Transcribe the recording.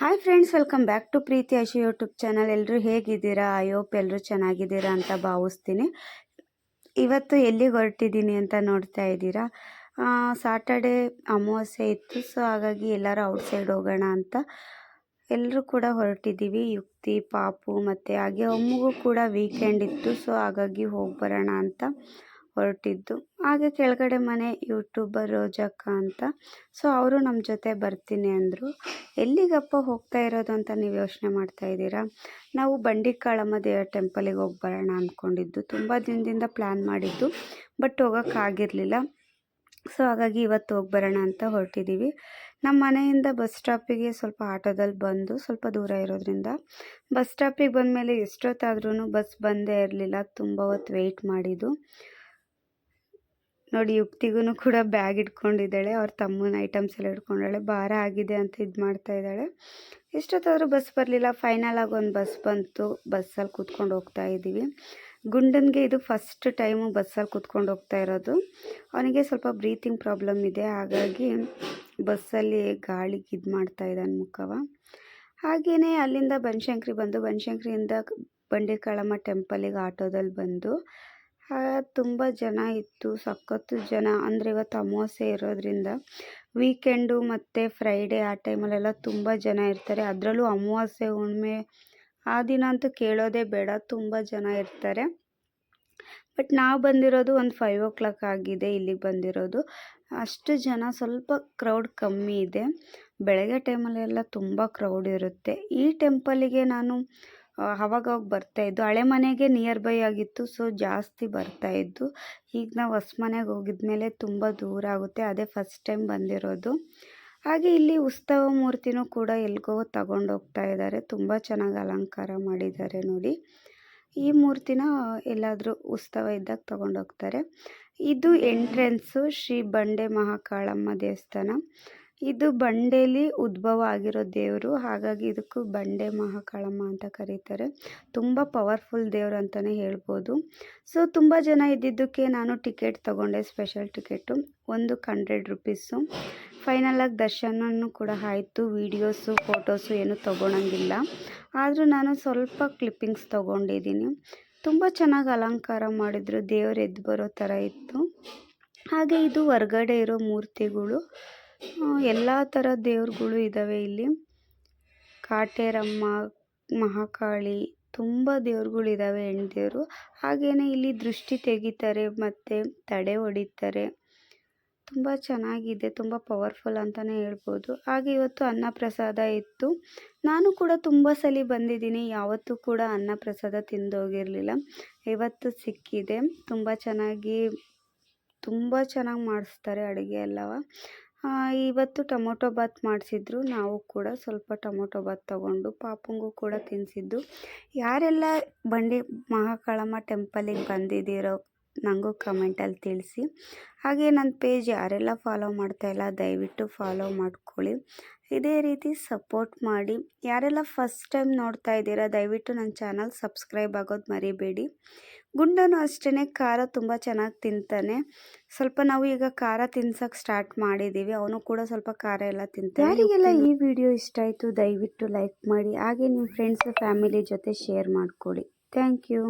Hi friends welcome back to Preethi Ashi YouTube channel ಎಲ್ಲರೂ ಹೇಗಿದ್ದೀರಾ? I hope ಎಲ್ಲರೂ ಚೆನ್ನಾಗಿದ್ದೀರಾ ಅಂತ ಭಾವಿಸ್ತೀನಿ. ಇವತ್ತು ಎಲ್ಲಿಗೆ ಹೊರಟಿದ್ದೀನಿ ಅಂತ ನೋಡ್ತಾ ಇದ್ದೀರಾ? ಸಾಟರ್ಡೆ ಅಮಾವಾಸ್ಯೆ ಇತ್ತು ಸೊ ಹಾಗಾಗಿ ಎಲ್ಲರೂ ಔಟ್ಸೈಡ್ ಹೋಗೋಣ ಅಂತ ಎಲ್ಲರೂ ಕೂಡ ಹೊರಟಿದ್ದೀವಿ. ಯುಕ್ತಿ ಪಾಪು ಮತ್ತು ಹಾಗೆ ಅಮ್ಮಗೂ ಕೂಡ ವೀಕೆಂಡ್ ಇತ್ತು ಸೊ ಹಾಗಾಗಿ ಹೋಗಿ ಬರೋಣ ಅಂತ. ಹೊರಟಿದ್ದು. ಹಾಗೆ ಕೆಳಗಡೆ ಮನೆ ಯೂಟ್ಯೂಬರ್ ರೋಜಕ್ಕ ಅಂತ. ಸೊ ಅವರು ನಮ್ಮ ಜೊತೆ ಬರ್ತೀನಿ ಅಂದರು. ಎಲ್ಲಿಗಪ್ಪ ಹೋಗ್ತಾ ಇರೋದು ಅಂತ ನೀವು ಯೋಚನೆ ಮಾಡ್ತಾ ಇದ್ದೀರಾ? ನಾವು ಬಂಡಿಕಾಳಮ್ಮ ದೇವರ ಟೆಂಪಲಿಗೆ ಹೋಗಿ ಬರೋಣ ಅಂದ್ಕೊಂಡಿದ್ದು ತುಂಬ ದಿನದಿಂದ ಪ್ಲ್ಯಾನ್ ಮಾಡಿದ್ದು, ಬಟ್ ಹೋಗೋಕ್ಕಾಗಿರಲಿಲ್ಲ ಸೊ ಹಾಗಾಗಿ ಇವತ್ತು ಹೋಗಿ ಬರೋಣ ಅಂತ ಹೊರಟಿದ್ದೀವಿ ನಮ್ಮ ಮನೆಯಿಂದ ಬಸ್ ಸ್ಟಾಪಿಗೆ ಸ್ವಲ್ಪ ಆಟೋದಲ್ಲಿ ಬಂದು ಸ್ವಲ್ಪ ದೂರ ಇರೋದ್ರಿಂದ ಬಸ್ ಸ್ಟಾಪಿಗೆ ಬಂದಮೇಲೆ ಎಷ್ಟೊತ್ತಾದ್ರೂ ಬಸ್ ಬಂದೇ ಇರಲಿಲ್ಲ. ತುಂಬ ಹೊತ್ತು ವೆಯ್ಟ್ ಮಾಡಿದ್ದು. ನೋಡಿ ಯುಕ್ತಿಗೂ ಕೂಡ ಬ್ಯಾಗ್ ಇಟ್ಕೊಂಡಿದ್ದಾಳೆ. ಅವ್ರ ತಮ್ಮನ ಐಟಮ್ಸ್ ಎಲ್ಲ ಇಟ್ಕೊಂಡಾಳೆ ಭಾರ ಆಗಿದೆ ಅಂತ ಇದು ಮಾಡ್ತಾ ಇದ್ದಾಳೆ. ಎಷ್ಟೊತ್ತಾದರೂ ಬಸ್ ಬರಲಿಲ್ಲ. ಫೈನಲ್ ಆಗಿ ಒಂದು ಬಸ್ ಬಂತು. ಬಸ್ಸಲ್ಲಿ ಕೂತ್ಕೊಂಡು ಹೋಗ್ತಾ ಇದ್ದೀವಿ. ಗುಂಡನ್ಗೆ ಇದು ಫಸ್ಟ್ ಟೈಮು ಬಸ್ಸಲ್ಲಿ ಕೂತ್ಕೊಂಡು ಹೋಗ್ತಾ ಇರೋದು. ಅವನಿಗೆ ಸ್ವಲ್ಪ ಬ್ರೀತಿಂಗ್ ಪ್ರಾಬ್ಲಮ್ ಇದೆ. ಹಾಗಾಗಿ ಬಸ್ಸಲ್ಲಿ ಗಾಳಿಗೆ ಇದು ಮಾಡ್ತಾ ಇದ್ದಾನೆ ಮುಖವ. ಹಾಗೆಯೇ ಅಲ್ಲಿಂದ ಬನಶಂಕರಿ ಬಂದು, ಬನಶಂಕರಿಯಿಂದ ಬಂಡಿಕಾಳಮ್ಮ ಟೆಂಪಲಿಗೆ ಆಟೋದಲ್ಲಿ ಬಂದು ತುಂಬ ಜನ ಇತ್ತು, ಸಖತ್ತು ಜನ. ಅಂದರೆ ಇವತ್ತು ಅಮಾವಾಸ್ಯೆ ಇರೋದ್ರಿಂದ ವೀಕೆಂಡು ಮತ್ತು ಫ್ರೈಡೇ ಆ ಟೈಮಲ್ಲೆಲ್ಲ ತುಂಬ ಜನ ಇರ್ತಾರೆ. ಅದರಲ್ಲೂ ಅಮಾವಾಸ್ಯೆ ಹುಣ್ಣಿಮೆ ಆ ದಿನ ಅಂತೂ ಕೇಳೋದೇ ಬೇಡ, ತುಂಬ ಜನ ಇರ್ತಾರೆ. ಬಟ್ ನಾವು ಬಂದಿರೋದು ಒಂದು ಫೈವ್ ಓ ಕ್ಲಾಕ್ ಆಗಿದೆ ಇಲ್ಲಿಗೆ ಬಂದಿರೋದು. ಅಷ್ಟು ಜನ ಸ್ವಲ್ಪ ಕ್ರೌಡ್ ಕಮ್ಮಿ ಇದೆ. ಬೆಳಗ್ಗೆ ಟೈಮಲ್ಲೆಲ್ಲ ತುಂಬ ಕ್ರೌಡ್ ಇರುತ್ತೆ. ಈ ಟೆಂಪಲಿಗೆ ನಾನು ಅವಾಗವಾಗ ಬರ್ತಾಯಿದ್ದು ಹಳೆ ಮನೆಗೆ ನಿಯರ್ ಬೈ ಆಗಿತ್ತು ಸೊ ಜಾಸ್ತಿ ಬರ್ತಾಯಿದ್ದು ಈಗ ನಾವು ಹೊಸ ಮನೆಗೆ ಹೋಗಿದ್ಮೇಲೆ ತುಂಬ ದೂರ ಆಗುತ್ತೆ, ಅದೇ ಫಸ್ಟ್ ಟೈಮ್ ಬಂದಿರೋದು. ಹಾಗೆ ಇಲ್ಲಿ ಉತ್ಸವ ಮೂರ್ತಿನೂ ಕೂಡ ಎಲ್ಗೋ ತಗೊಂಡೋಗ್ತಾ ಇದ್ದಾರೆ ತುಂಬ ಚೆನ್ನಾಗಿ ಅಲಂಕಾರ ಮಾಡಿದ್ದಾರೆ ನೋಡಿ. ಈ ಮೂರ್ತಿನ ಎಲ್ಲಾದರೂ ಉತ್ಸವ ಇದ್ದಾಗ ತಗೊಂಡೋಗ್ತಾರೆ ಇದು ಎಂಟ್ರೆನ್ಸು ಶ್ರೀ ಬಂಡೆ ಮಹಾಕಾಳಮ್ಮ ದೇವಸ್ಥಾನ. ಇದು ಬಂಡೇಲಿ ಉದ್ಭವ ಆಗಿರೋ ದೇವರು. ಹಾಗಾಗಿ ಇದಕ್ಕೂ ಬಂಡೆ ಮಹಾಕಾಳಮ್ಮ ಅಂತ ಕರೀತಾರೆ. ತುಂಬ ಪವರ್ಫುಲ್ ದೇವರು ಅಂತಲೇ ಹೇಳ್ಬೋದು. ಸೊ ತುಂಬ ಜನ ಇದ್ದಿದ್ದಕ್ಕೆ ನಾನು ಟಿಕೆಟ್ ತೊಗೊಂಡೆ ಸ್ಪೆಷಲ್ ಟಿಕೆಟು ಒಂದು ಹಂಡ್ರೆಡ್ ರುಪೀಸು ಫೈನಲಾಗಿ ದರ್ಶನನೂ ಕೂಡ ಆಯಿತು. ವೀಡಿಯೋಸು ಫೋಟೋಸು ಏನು ತೊಗೊಳಂಗಿಲ್ಲ ಆದರೂ ನಾನು ಸ್ವಲ್ಪ ಕ್ಲಿಪ್ಪಿಂಗ್ಸ್ ತೊಗೊಂಡಿದ್ದೀನಿ. ತುಂಬ ಚೆನ್ನಾಗಿ ಅಲಂಕಾರ ಮಾಡಿದರು. ದೇವರು ಎದ್ದು ಬರೋ ಥರ ಇತ್ತು. ಹಾಗೆ ಇದು ಹೊರ್ಗಡೆ ಇರೋ ಮೂರ್ತಿಗಳು. ಎಲ್ಲ ಥರ ದೇವ್ರುಗಳು ಇದ್ದಾವೆ ಇಲ್ಲಿ. ಕಾಟೇರಮ್ಮ, ಮಹಾಕಾಳಿ, ತುಂಬ ದೇವ್ರುಗಳಿದ್ದಾವೆ ಹೆಣ್ದೇವ್ರು. ಹಾಗೆಯೇ ಇಲ್ಲಿ ದೃಷ್ಟಿ ತೆಗಿತಾರೆ, ಮತ್ತು ತಡೆ ಹೊಡಿತಾರೆ. ತುಂಬ ಚೆನ್ನಾಗಿದೆ, ತುಂಬ ಪವರ್ಫುಲ್ ಅಂತಲೇ ಹೇಳ್ಬೋದು. ಹಾಗೆ ಇವತ್ತು ಅನ್ನಪ್ರಸಾದ ಇತ್ತು. ನಾನು ಕೂಡ ತುಂಬ ಸಲ ಬಂದಿದ್ದೀನಿ. ಯಾವತ್ತೂ ಕೂಡ ಅನ್ನಪ್ರಸಾದ ತಿಂದೋಗಿರಲಿಲ್ಲ ಇವತ್ತು ಸಿಕ್ಕಿದೆ. ತುಂಬ ಚೆನ್ನಾಗಿ ತುಂಬ ಚೆನ್ನಾಗಿ ಮಾಡಿಸ್ತಾರೆ ಅಡುಗೆ ಎಲ್ಲವ. ಇವತ್ತು ಟೊಮೊಟೊ ಬಾತ್ ಮಾಡಿಸಿದ್ರು. ನಾವು ಕೂಡ ಸ್ವಲ್ಪ ಟೊಮೊಟೊ ಬಾತ್ ತೊಗೊಂಡು ಪಾಪುಂಗೂ ಕೂಡ ತಿನ್ನಿಸಿದ್ದು ಯಾರೆಲ್ಲ ಬಂಡಿ ಮಹಾಕಾಳಮ್ಮ ಟೆಂಪಲಿಗೆ ಬಂದಿದ್ದೀರೋ ನನಗೂ ಕಮೆಂಟಲ್ಲಿ ತಿಳಿಸಿ. ಹಾಗೆ ನನ್ನ ಪೇಜ್ ಯಾರೆಲ್ಲ ಫಾಲೋ ಮಾಡ್ತಾಯಿಲ್ಲ ದಯವಿಟ್ಟು ಫಾಲೋ ಮಾಡ್ಕೊಳ್ಳಿ. ಇದೇ ರೀತಿ ಸಪೋರ್ಟ್ ಮಾಡಿ. ಯಾರೆಲ್ಲ ಫಸ್ಟ್ ಟೈಮ್ ನೋಡ್ತಾ ಇದ್ದೀರಾ ದಯವಿಟ್ಟು ನನ್ನ ಚಾನಲ್ ಸಬ್ಸ್ಕ್ರೈಬ್ ಆಗೋದು ಮರಿಬೇಡಿ. ಗುಂಡನು ಅಷ್ಟೇ ಖಾರ ತುಂಬ ಚೆನ್ನಾಗಿ ತಿಂತಾನೆ. ಸ್ವಲ್ಪ ನಾವು ಈಗ ಖಾರ ತಿನ್ಸೋಕ್ಕೆ ಸ್ಟಾರ್ಟ್ ಮಾಡಿದ್ದೀವಿ ಅವನು ಕೂಡ ಸ್ವಲ್ಪ ಖಾರ ಎಲ್ಲ ತಿಂತಾನೆ. ಯಾರಿಗೆಲ್ಲ ಈ ವಿಡಿಯೋ ಇಷ್ಟ ಆಯಿತು ದಯವಿಟ್ಟು ಲೈಕ್ ಮಾಡಿ. ಹಾಗೆ ನಿಮ್ಮ ಫ್ರೆಂಡ್ಸ್ ಫ್ಯಾಮಿಲಿ ಜೊತೆ ಶೇರ್ ಮಾಡಿಕೊಡಿ ಥ್ಯಾಂಕ್ ಯು